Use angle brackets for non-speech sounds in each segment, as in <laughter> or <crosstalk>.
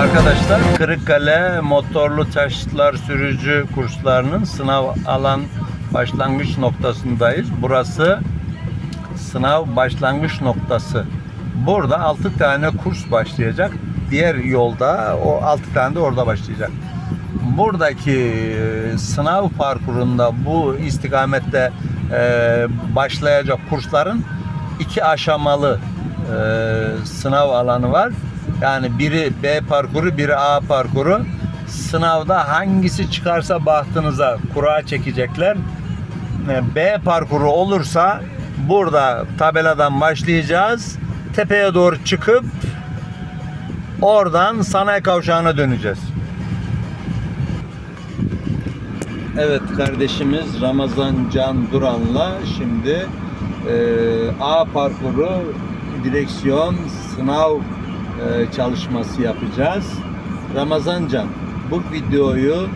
Arkadaşlar Kırıkkale motorlu taşıtlar sürücü kurslarının sınav alan başlangıç noktasındayız. Burası sınav başlangıç noktası. Burada 6 tane kurs başlayacak. Diğer yolda o 6 tane de orada başlayacak. Buradaki e, sınav parkurunda bu istikamette e, başlayacak kursların iki aşamalı e, sınav alanı var. Yani biri B parkuru, biri A parkuru. Sınavda hangisi çıkarsa bahtınıza kura çekecekler. E, B parkuru olursa burada tabeladan başlayacağız. Tepeye doğru çıkıp oradan sanayi kavşağına döneceğiz. Evet kardeşimiz Ramazan Can Duran'la şimdi e, A parkuru direksiyon sınav e, çalışması yapacağız. Ramazan Can bu videoyu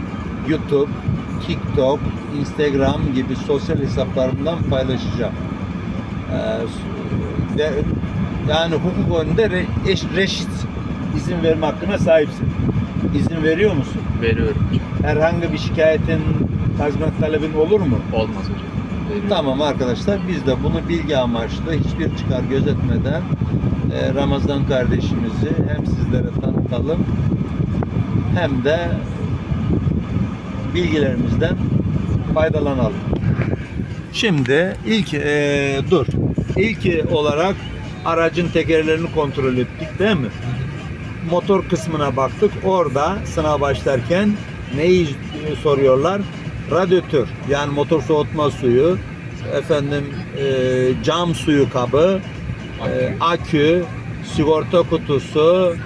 YouTube, TikTok, Instagram gibi sosyal hesaplarımdan paylaşacağım. E, de, yani hukuk önünde re, eş, reşit izin verme hakkına sahipsin. İzin veriyor musun? Veriyorum. herhangi bir şikayetin, tazminat talebin olur mu? Olmaz hocam. Veriyorum. Tamam arkadaşlar biz de bunu bilgi amaçlı hiçbir çıkar gözetmeden Ramazan kardeşimizi hem sizlere tanıtalım hem de bilgilerimizden faydalanalım. Şimdi ilk e, dur. İlk olarak aracın tekerlerini kontrol ettik değil mi? motor kısmına baktık. Orada sınav başlarken neyi soruyorlar? Radyatör yani motor soğutma suyu, efendim e, cam suyu kabı, e, akü, sigorta kutusu,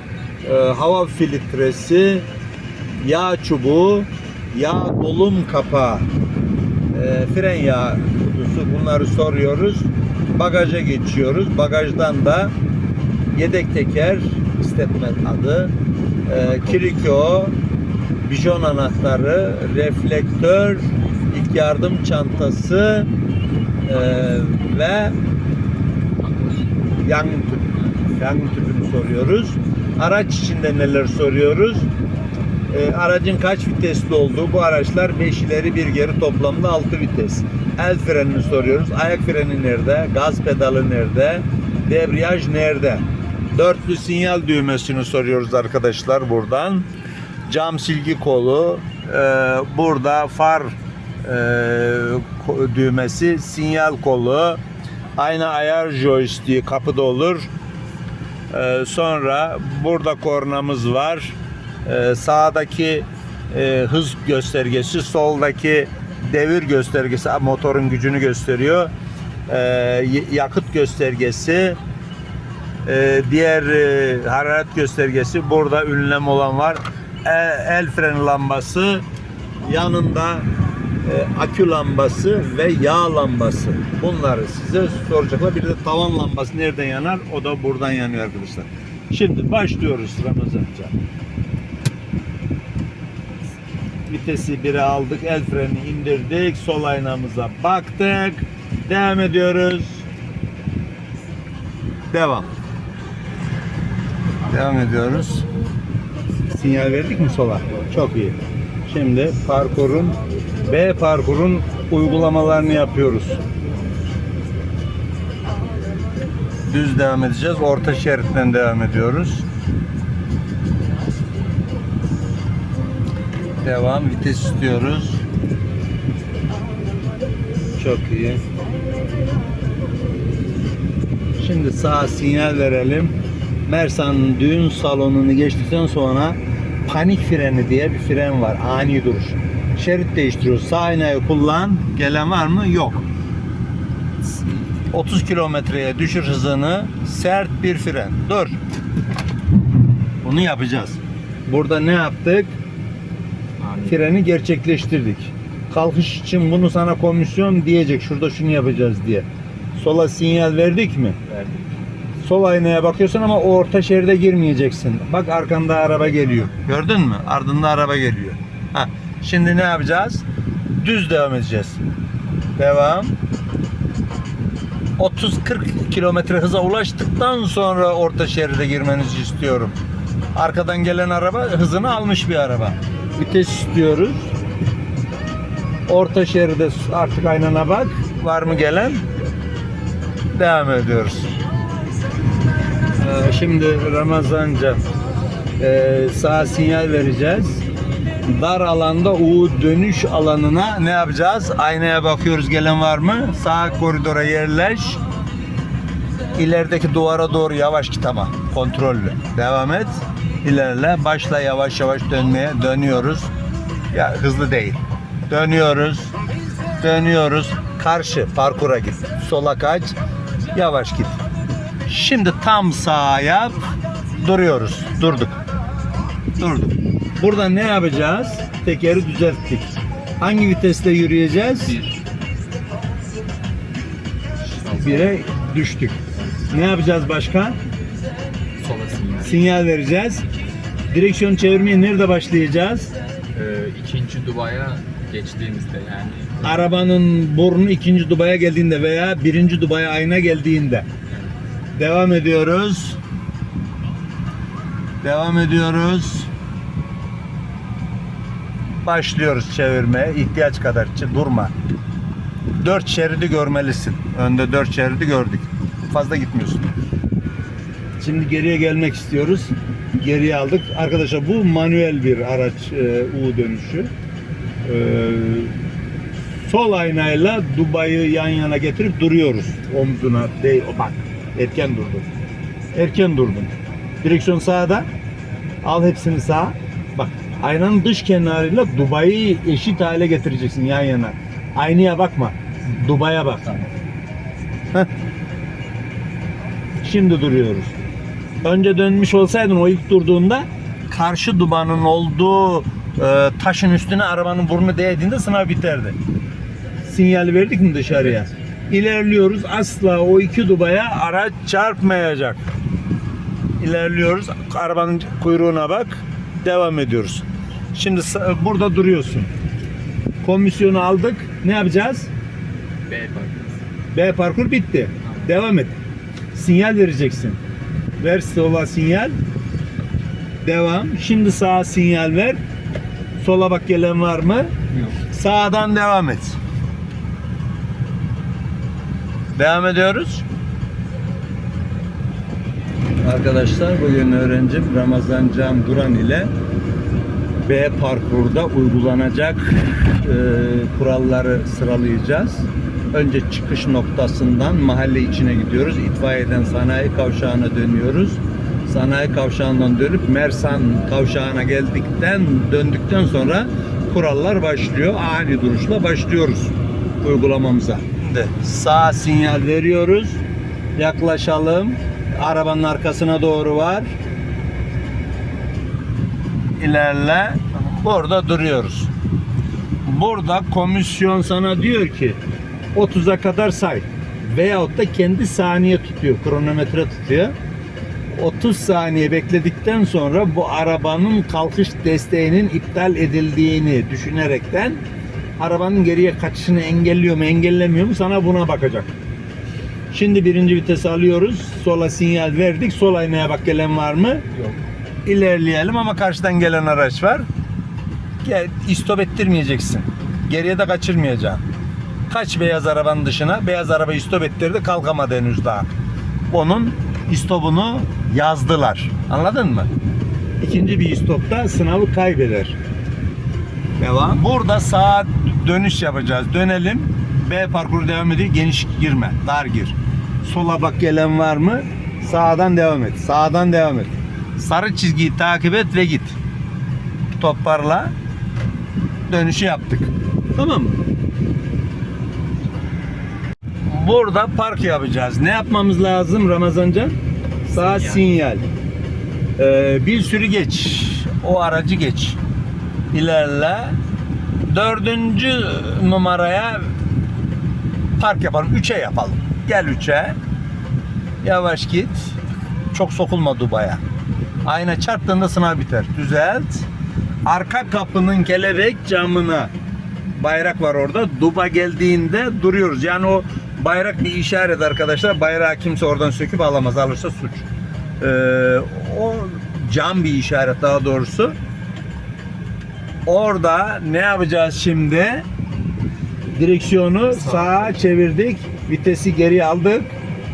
e, hava filtresi, yağ çubuğu, yağ dolum kapağı, e, fren yağ kutusu bunları soruyoruz. Bagaja geçiyoruz. Bagajdan da yedek teker, istetmet adı, e, kiriko, bijon anahtarı, reflektör, ilk yardım çantası e, ve yangın tüpü. Yangın tüpünü soruyoruz. Araç içinde neler soruyoruz? E, aracın kaç vitesli olduğu bu araçlar 5 ileri bir geri toplamda 6 vites. El frenini soruyoruz. Ayak freni nerede? Gaz pedalı nerede? Debriyaj nerede? Dörtlü sinyal düğmesini soruyoruz arkadaşlar buradan. Cam silgi kolu, e, burada far e, düğmesi, sinyal kolu, ayna ayar joystick kapıda olur. E, sonra burada kornamız var. E, sağdaki e, hız göstergesi, soldaki devir göstergesi motorun gücünü gösteriyor. E, y- yakıt göstergesi, ee, diğer e, hararet göstergesi burada ünlem olan var. E, el freni lambası yanında e, akü lambası ve yağ lambası. Bunları size soracaklar. Bir de tavan lambası nereden yanar? O da buradan yanıyor arkadaşlar. Şimdi başlıyoruz Ramazanca. Vitesi 1'e aldık. El freni indirdik. Sol aynamıza baktık. Devam ediyoruz. Devam. Devam ediyoruz. Sinyal verdik mi sola? Çok iyi. Şimdi parkurun B parkurun uygulamalarını yapıyoruz. Düz devam edeceğiz. Orta şeritten devam ediyoruz. Devam. Vites istiyoruz. Çok iyi. Şimdi sağ sinyal verelim. Mersa'nın düğün salonunu geçtikten sonra panik freni diye bir fren var. Ani duruş. Şerit değiştiriyoruz. Sağ aynayı kullan. Gelen var mı? Yok. 30 kilometreye düşür hızını. Sert bir fren. Dur. Bunu yapacağız. Burada ne yaptık? Freni gerçekleştirdik. Kalkış için bunu sana komisyon diyecek. Şurada şunu yapacağız diye. Sola sinyal verdik mi? Verdim. Sol aynaya bakıyorsun ama o orta şeride girmeyeceksin. Bak arkanda araba geliyor. Gördün mü? Ardında araba geliyor. Ha, şimdi ne yapacağız? Düz devam edeceğiz. Devam. 30-40 kilometre hıza ulaştıktan sonra orta şeride girmenizi istiyorum. Arkadan gelen araba hızını almış bir araba. Vites istiyoruz. Orta şeride artık aynana bak. Var mı gelen? Devam ediyoruz. Ee, şimdi Ramazanca e, sağ sinyal vereceğiz. Dar alanda U dönüş alanına ne yapacağız? Aynaya bakıyoruz gelen var mı? Sağ koridora yerleş. İlerideki duvara doğru yavaş git ama kontrollü. Devam et. İlerle. Başla yavaş yavaş dönmeye. Dönüyoruz. Ya hızlı değil. Dönüyoruz. Dönüyoruz. Karşı parkura git. Sola kaç. Yavaş git. Şimdi tam sağa yap. Duruyoruz. Durduk. Durduk. Burada ne yapacağız? Tekeri düzelttik. Hangi vitesle yürüyeceğiz? Bir. Bire düştük. Ne yapacağız başka? Sola sinyal. Sinyal vereceğiz. Direksiyon çevirmeye nerede başlayacağız? Ee, ikinci Dubai'ye geçtiğimizde yani Arabanın burnu ikinci dubaya geldiğinde veya birinci dubaya ayna geldiğinde. Devam ediyoruz. Devam ediyoruz. Başlıyoruz çevirmeye. ihtiyaç kadar durma. Dört şeridi görmelisin. Önde dört şeridi gördük. Fazla gitmiyorsun. Şimdi geriye gelmek istiyoruz. Geriye aldık. Arkadaşlar bu manuel bir araç e, U dönüşü. E, sol aynayla Dubai'yi yan yana getirip duruyoruz. Omzuna değil. Bak erken durdun. Erken durdun. Direksiyon sağda. Al hepsini sağa. Bak aynanın dış kenarıyla Dubai'yi eşit hale getireceksin yan yana. Aynaya bakma. Dubai'ye bak. Heh. Şimdi duruyoruz. Önce dönmüş olsaydın o ilk durduğunda karşı dubanın olduğu e, taşın üstüne arabanın burnu değdiğinde sınav biterdi. Sinyal verdik mi dışarıya? İlerliyoruz. Asla o iki dubaya araç çarpmayacak. İlerliyoruz. Arabanın kuyruğuna bak. Devam ediyoruz. Şimdi burada duruyorsun. Komisyonu aldık. Ne yapacağız? B parkımız. B parkur bitti. Devam et. Sinyal vereceksin. Ver sola sinyal. Devam. Şimdi sağa sinyal ver. Sola bak gelen var mı? Yok. Sağdan devam et. Devam ediyoruz. Arkadaşlar bugün öğrencim Ramazan Can Duran ile B parkurda uygulanacak e, kuralları sıralayacağız. Önce çıkış noktasından mahalle içine gidiyoruz. İtfaiyeden sanayi kavşağına dönüyoruz. Sanayi kavşağından dönüp Mersan kavşağına geldikten döndükten sonra kurallar başlıyor. Ani duruşla başlıyoruz uygulamamıza. Sağ sinyal veriyoruz. Yaklaşalım. Arabanın arkasına doğru var. İlerle. Burada duruyoruz. Burada komisyon sana diyor ki 30'a kadar say. Veyahut da kendi saniye tutuyor. Kronometre tutuyor. 30 saniye bekledikten sonra bu arabanın kalkış desteğinin iptal edildiğini düşünerekten arabanın geriye kaçışını engelliyor mu engellemiyor mu sana buna bakacak. Şimdi birinci vitesi alıyoruz. Sola sinyal verdik. Sol aynaya bak gelen var mı? Yok. İlerleyelim ama karşıdan gelen araç var. Gel, istop ettirmeyeceksin. Geriye de kaçırmayacaksın. Kaç beyaz arabanın dışına. Beyaz araba istop ettirdi kalkamadı henüz daha. Onun istopunu yazdılar. Anladın mı? İkinci bir istopta sınavı kaybeder. Devam. Burada sağa dönüş yapacağız. Dönelim. B parkuru devam ediyor. Geniş girme. Dar gir. Sola bak gelen var mı? Sağdan devam et. Sağdan devam et. Sarı çizgiyi takip et ve git. Toparla. Dönüşü yaptık. Tamam mı? Burada park yapacağız. Ne yapmamız lazım Ramazancan? Sağ Sinyal. sinyal. Ee, bir sürü geç. O aracı geç. İlerle. Dördüncü numaraya park yapalım. Üçe yapalım. Gel üçe. Yavaş git. Çok sokulma Dubai'ye. Ayna çarptığında sınav biter. Düzelt. Arka kapının kelebek camına bayrak var orada. Duba geldiğinde duruyoruz. Yani o bayrak bir işaret arkadaşlar. Bayrağı kimse oradan söküp alamaz. Alırsa suç. Ee, o cam bir işaret daha doğrusu. Orada ne yapacağız şimdi? Direksiyonu Sağ. sağa çevirdik. Vitesi geri aldık.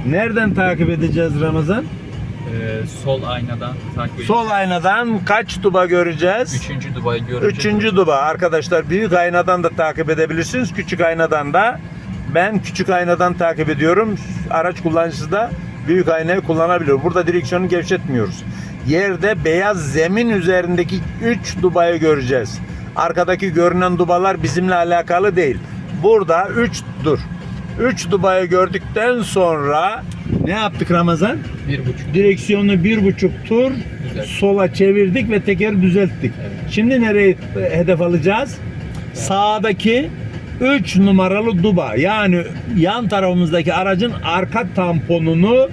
Nereden takip edeceğiz Ramazan? Ee, sol aynadan takip edeceğiz. Sol aynadan kaç duba göreceğiz? Üçüncü dubayı görünce Üçüncü duba arkadaşlar büyük aynadan da takip edebilirsiniz. Küçük aynadan da ben küçük aynadan takip ediyorum. Araç kullanıcısı da büyük aynayı kullanabiliyor. Burada direksiyonu gevşetmiyoruz. Yerde beyaz zemin üzerindeki 3 dubayı göreceğiz. Arkadaki görünen dubalar bizimle alakalı değil. Burada 3 dur. 3 dubayı gördükten sonra ne yaptık Ramazan? bir buçuk. Direksiyonu bir buçuk tur Düzelt. sola çevirdik ve tekeri düzelttik. Evet. Şimdi nereye e, hedef alacağız? Sağdaki 3 numaralı duba yani yan tarafımızdaki aracın arka tamponunu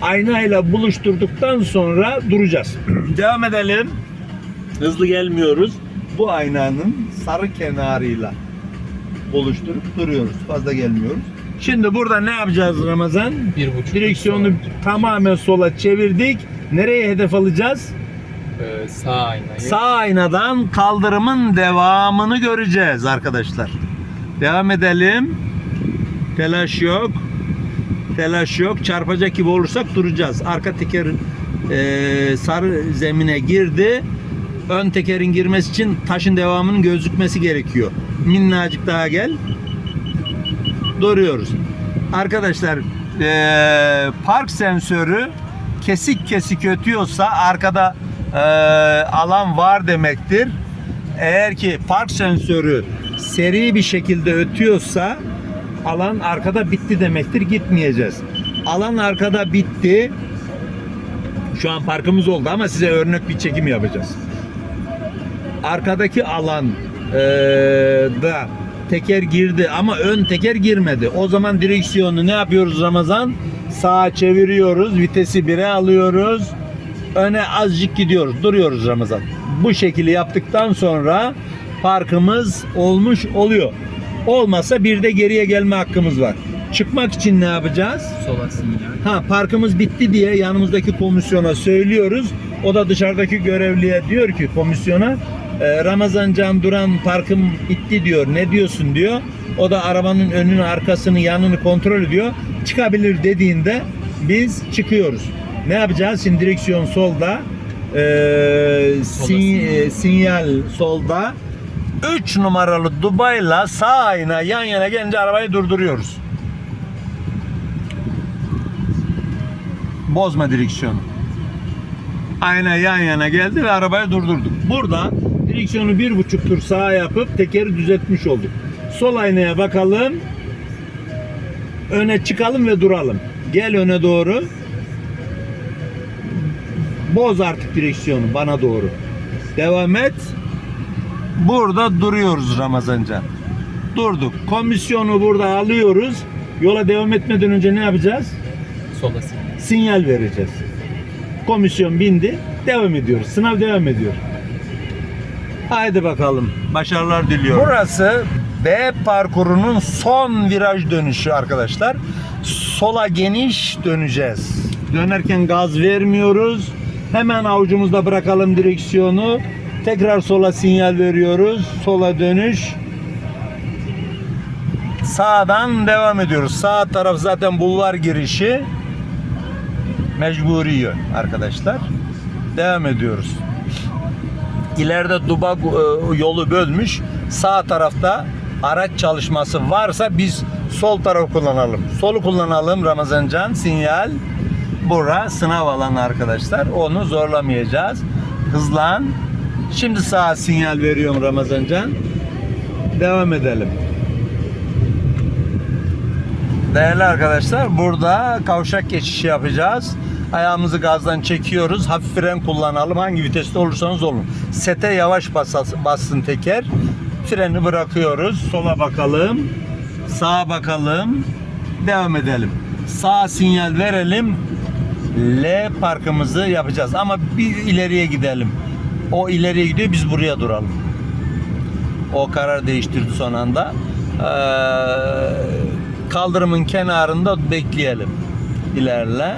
aynayla buluşturduktan sonra duracağız. <clears throat> Devam edelim. Hızlı gelmiyoruz. Bu aynanın sarı kenarıyla buluşturup duruyoruz. Fazla gelmiyoruz. Şimdi burada ne yapacağız Ramazan? Bir buçuk. Direksiyonu tamamen sola çevirdik. Nereye hedef alacağız? e, sağ aynayı. Sağ aynadan kaldırımın devamını göreceğiz arkadaşlar. Devam edelim. Telaş yok. Telaş yok. Çarpacak gibi olursak duracağız. Arka teker e, sarı zemine girdi. Ön tekerin girmesi için taşın devamının gözükmesi gerekiyor. Minnacık daha gel. Duruyoruz. Arkadaşlar e, park sensörü kesik kesik ötüyorsa arkada e, alan var demektir. Eğer ki park sensörü seri bir şekilde ötüyorsa alan arkada bitti demektir. Gitmeyeceğiz. Alan arkada bitti. Şu an parkımız oldu ama size örnek bir çekim yapacağız. Arkadaki alan eee, da teker girdi ama ön teker girmedi. O zaman direksiyonu ne yapıyoruz Ramazan? Sağa çeviriyoruz, vitesi 1'e alıyoruz. Öne azıcık gidiyoruz, duruyoruz Ramazan. Bu şekilde yaptıktan sonra parkımız olmuş oluyor. Olmasa bir de geriye gelme hakkımız var. Çıkmak için ne yapacağız? Sola sinyal. Ha parkımız bitti diye yanımızdaki komisyona söylüyoruz. O da dışarıdaki görevliye diyor ki komisyona e, Ramazan Can Duran parkım bitti diyor. Ne diyorsun diyor. O da arabanın önünü, arkasını, yanını kontrol ediyor. Çıkabilir dediğinde biz çıkıyoruz. Ne yapacağız? Şimdi direksiyon solda. E, sin- e, sinyal solda. 3 numaralı Dubai'la sağ ayna yan yana gelince arabayı durduruyoruz. Bozma direksiyonu. Ayna yan yana geldi ve arabayı durdurduk. Burada direksiyonu bir buçuk tur sağa yapıp tekeri düzeltmiş olduk. Sol aynaya bakalım. Öne çıkalım ve duralım. Gel öne doğru. Boz artık direksiyonu bana doğru. Devam et. Burada duruyoruz Ramazancan. Durduk. Komisyonu burada alıyoruz. Yola devam etmeden önce ne yapacağız? Sola sinyal. sinyal vereceğiz. Komisyon bindi. Devam ediyoruz. Sınav devam ediyor. Haydi bakalım. Başarılar diliyorum. Burası B parkurunun son viraj dönüşü arkadaşlar. Sola geniş döneceğiz. Dönerken gaz vermiyoruz. Hemen avucumuzda bırakalım direksiyonu. Tekrar sola sinyal veriyoruz. Sola dönüş. Sağdan devam ediyoruz. Sağ taraf zaten bulvar girişi mecburi yön arkadaşlar. Devam ediyoruz. İleride Duba e, yolu bölmüş. Sağ tarafta araç çalışması varsa biz sol tarafı kullanalım. Solu kullanalım Ramazancan. Sinyal. Bura sınav alanı arkadaşlar. Onu zorlamayacağız. Hızlan. Şimdi sağa sinyal veriyorum Ramazancan. Devam edelim. Değerli arkadaşlar burada kavşak geçişi yapacağız. Ayağımızı gazdan çekiyoruz. Hafif fren kullanalım. Hangi viteste olursanız olun. Sete yavaş basas- bassın teker. Freni bırakıyoruz. Sola bakalım. Sağa bakalım. Devam edelim. Sağ sinyal verelim. L parkımızı yapacağız. Ama bir ileriye gidelim. O ileriye gidiyor. Biz buraya duralım. O karar değiştirdi son anda. Ee, kaldırımın kenarında bekleyelim. İlerle.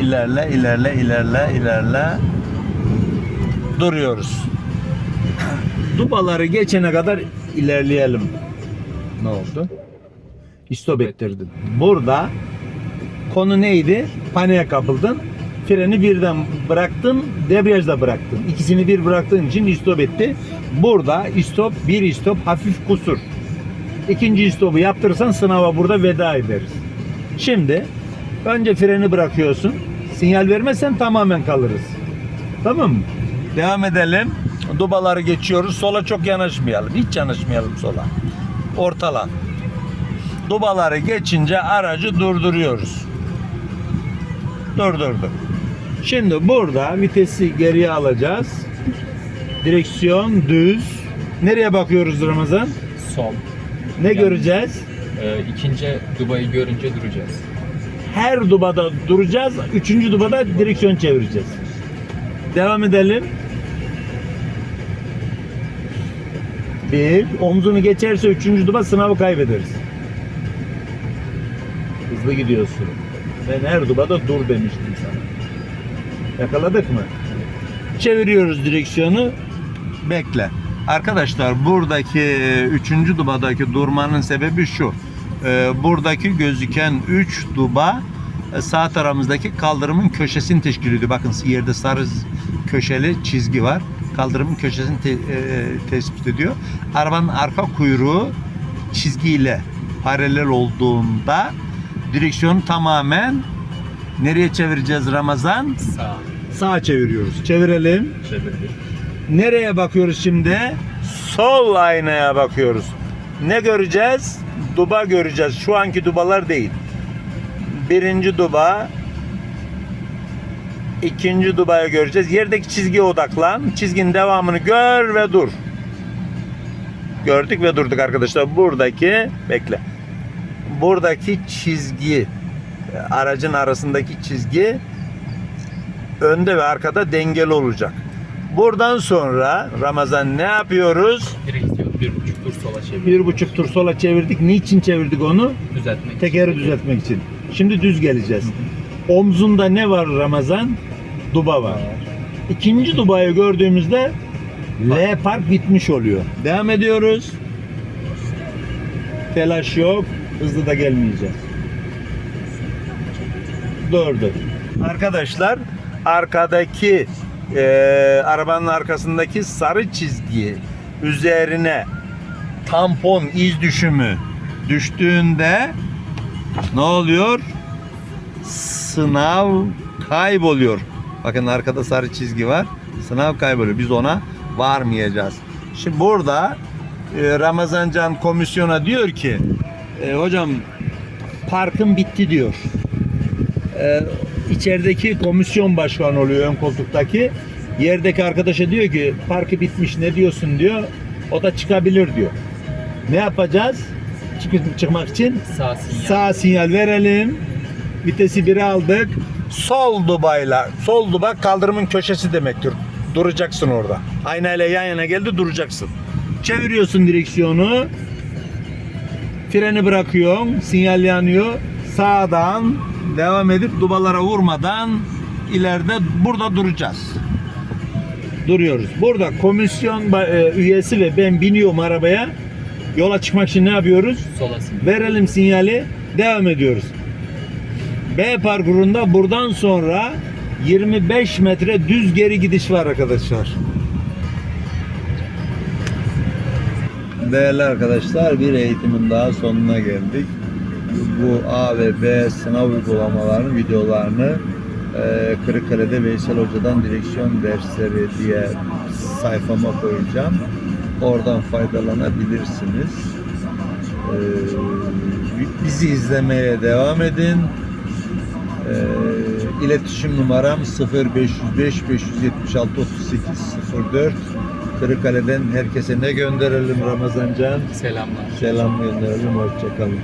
İlerle, ilerle, ilerle, ilerle. Duruyoruz. Dubaları geçene kadar ilerleyelim. Ne oldu? İstop ettirdin. Burada konu neydi? Paniğe kapıldın. Freni birden bıraktın, debriyajda bıraktın. İkisini bir bıraktığın için istop etti. Burada istop, bir istop hafif kusur. İkinci istopu yaptırırsan sınava burada veda ederiz. Şimdi önce freni bırakıyorsun. Sinyal vermezsen tamamen kalırız. Tamam mı? Devam edelim. Dubaları geçiyoruz. Sola çok yanaşmayalım. Hiç yanaşmayalım sola. Ortalan. Dubaları geçince aracı durduruyoruz. Durdurduk. Şimdi burada vitesi geriye alacağız. Direksiyon düz. Nereye bakıyoruz Ramazan? Sol. Ne Yani- göreceğiz? Ee, ikinci Dubai'yi görünce duracağız. Her dubada duracağız. Üçüncü dubada direksiyon çevireceğiz. Devam edelim. Bir. Omzunu geçerse üçüncü duba sınavı kaybederiz. Hızlı gidiyorsun. Ben her dubada dur demiştim sana. Yakaladık mı? Çeviriyoruz direksiyonu. Bekle. Arkadaşlar buradaki e, üçüncü dubadaki durmanın sebebi şu. E, Buradaki gözüken 3 duba e, sağ tarafımızdaki kaldırımın köşesini teşkil ediyor. Bakın yerde sarı köşeli çizgi var. Kaldırımın köşesini te- e, tespit ediyor. Arabanın arka kuyruğu çizgiyle paralel olduğunda direksiyonu tamamen nereye çevireceğiz Ramazan? Sağ. Sağa çeviriyoruz. Çevirelim. Çevirdik. Nereye bakıyoruz şimdi? Sol aynaya bakıyoruz. Ne göreceğiz? Duba göreceğiz. Şu anki dubalar değil. Birinci duba, ikinci dubaya göreceğiz. Yerdeki çizgiye odaklan. Çizginin devamını gör ve dur. Gördük ve durduk arkadaşlar. Buradaki, bekle. Buradaki çizgi, aracın arasındaki çizgi önde ve arkada dengeli olacak. Buradan sonra Ramazan ne yapıyoruz? Direksiyon bir buçuk sola çevir. Bir buçuk tur sola çevirdik. Niçin çevirdik onu? Düzeltmek. Tekeri düzeltmek için. Şimdi düz geleceğiz. Omzunda ne var Ramazan? Duba var. İkinci dubayı gördüğümüzde L park bitmiş oluyor. Devam ediyoruz. Telaş yok. Hızlı da gelmeyeceğiz. Durdu. Arkadaşlar arkadaki e, arabanın arkasındaki sarı çizgi üzerine tampon iz düşümü düştüğünde ne oluyor? Sınav kayboluyor. Bakın arkada sarı çizgi var. Sınav kayboluyor. Biz ona varmayacağız. Şimdi burada e, Ramazan Can komisyona diyor ki e, hocam parkın bitti diyor. E, içerideki komisyon başkanı oluyor ön koltuktaki. Yerdeki arkadaşa diyor ki parkı bitmiş ne diyorsun diyor. O da çıkabilir diyor. Ne yapacağız? Çık- çıkmak için Sağ sinyal. Sağ sinyal verelim. Vitesi 1'e aldık. Sol dubayla. Sol duba kaldırımın köşesi demektir. Duracaksın orada. Aynayla yan yana geldi duracaksın. Çeviriyorsun direksiyonu. Freni bırakıyorsun. Sinyal yanıyor. Sağdan devam edip dubalara vurmadan ileride burada duracağız. Duruyoruz. Burada komisyon e, üyesi ve ben biniyorum arabaya. Yola çıkmak için ne yapıyoruz? Sola sinyal. Verelim sinyali. Devam ediyoruz. B parkurunda buradan sonra 25 metre düz geri gidiş var arkadaşlar. Değerli arkadaşlar bir eğitimin daha sonuna geldik. Bu A ve B sınav uygulamalarının videolarını e, Kırıkkale'de Veysel Hoca'dan direksiyon dersleri diye sayfama koyacağım. Oradan faydalanabilirsiniz. Ee, bizi izlemeye devam edin. Ee, iletişim numaram 0505 576 38 04 Kırıkkale'den herkese ne gönderelim Ramazan Can? Selamlar. Selam gönderelim. Hoşçakalın.